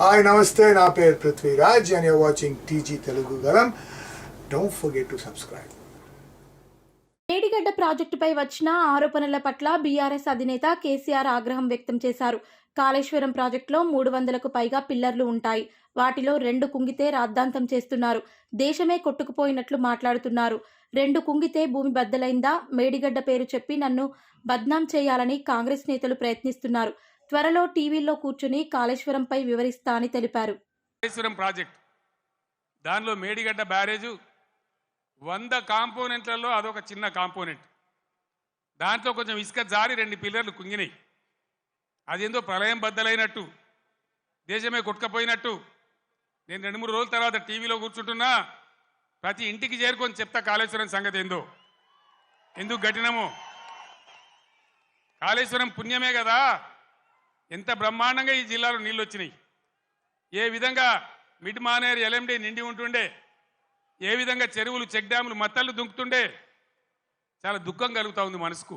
Hi నమస్తే నా పేరు Prithviraj and your watching TG Telugu గలం don't forget to subscribe Medigadda ప్రాజెక్టుపై వచ్చిన ఆరోపణల పట్ల బీఆర్ఎస్ అధినేత కేసీఆర్ ఆగ్రహం వ్యక్తం చేశారు. కాళేశ్వరం ప్రాజెక్టులో మూడు వందలకు పైగా పిల్లర్లు ఉంటాయి. వాటిలో రెండు కుంగితే రాద్ధాంతం చేస్తున్నారు. దేశమే కొట్టుకుపోయినట్లు మాట్లాడుతున్నారు. రెండు కుంగితే భూమి బద్దలైందా? మేడిగడ్డ పేరు చెప్పి నన్ను బద్నాం చేయాలని కాంగ్రెస్ నేతలు ప్రయత్నిస్తున్నారు. త్వరలో టీవీలో కూర్చుని కాళేశ్వరంపై వివరిస్తా అని తెలిపారు. కాళేశ్వరం ప్రాజెక్ట్. దానిలో మేడిగడ్డ బ్యారేజు వంద కాంపోనెంట్లలో అదొక చిన్న కాంపోనెంట్. దాంట్లో కొంచెం ఇసుక జారి రెండు పిల్లర్లు కుంగినాయి. అదేందో ప్రళయం బద్దలైనట్టు దేశమే కొట్టుకపోయినట్టు. నేను రెండు మూడు రోజుల తర్వాత టీవీలో కూర్చుంటున్నా ప్రతి ఇంటికి చేరుకొని చెప్తా కాళేశ్వరం సంగతి ఏందో. ఎందుకు కఠినమో? కాళేశ్వరం పుణ్యమే కదా. ఎంత బ్రహ్మాండంగా ఈ జిల్లాలో నీళ్ళు వచ్చినాయి ఏ విధంగా మిడ్ మానేరు ఎల్ఎండి నిండి ఉంటుండే ఏ విధంగా చెరువులు చెక్ డ్యాములు మత్తళ్ళు దుంకుతుండే చాలా దుఃఖం కలుగుతూ ఉంది మనసుకు.